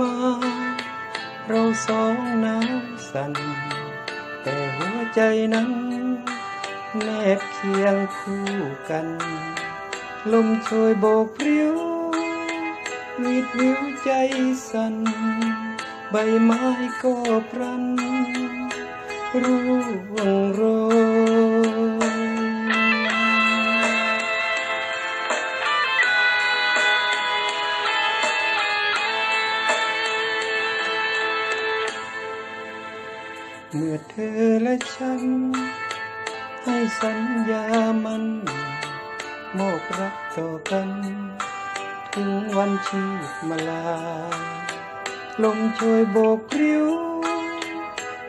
มา เราสองหนาวสั่นแต่หัวใจนั้น แนบเคียงคู่กัน ลมโชยโบกพริ้ววิดวิวใจสั่นใบไม้ก็พรันร่วงโรย เมื่อเธอและฉัน ให้สัญญามันมอบรักต่อกัน ถึงวันชีพมาลา ลมช่วยโบกริ้ว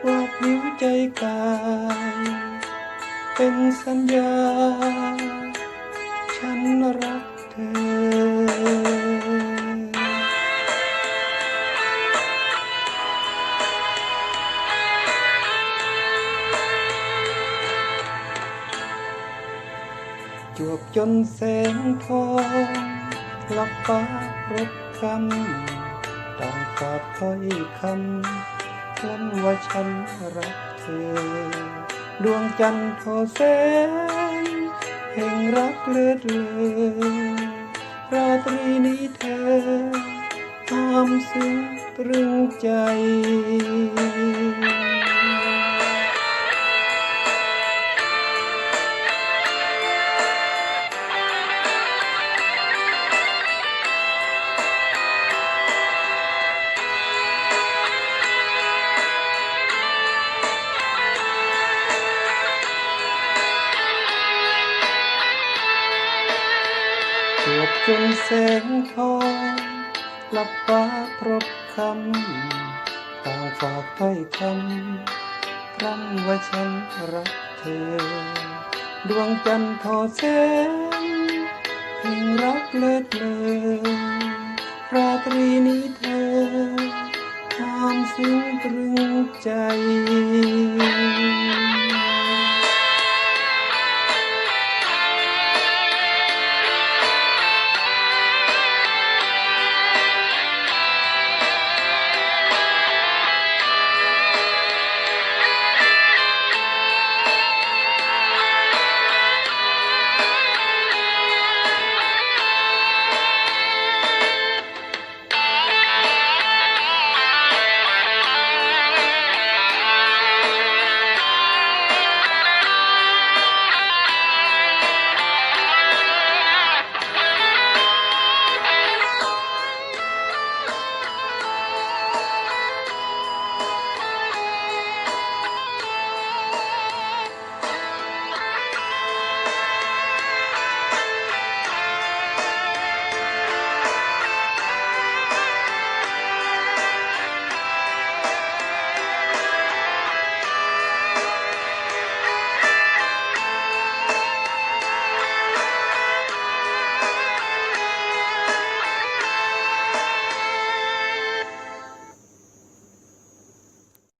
วาพริ้วใจกาย เป็นสัญญา ฉันรักเธอ จวบจนแสงทองลับฟ้ารบคำต่างฝากถ้อยคำคำว่าฉันรักเธอ ดวงจันทร์พอแสงแห่งรักเลือดเลยราตรีนี้เธอห้ามซึ้งตรึงใจ วบจนแสงทองหลับฟ้าพรบคำต่างฝากถ้อยคำคำว่าฉันรักเธอ ดวงจันทร์ทอแสงแห่งรักเลิศเลยราตรีนี้เธอห้ามซึ้งตรึงใจ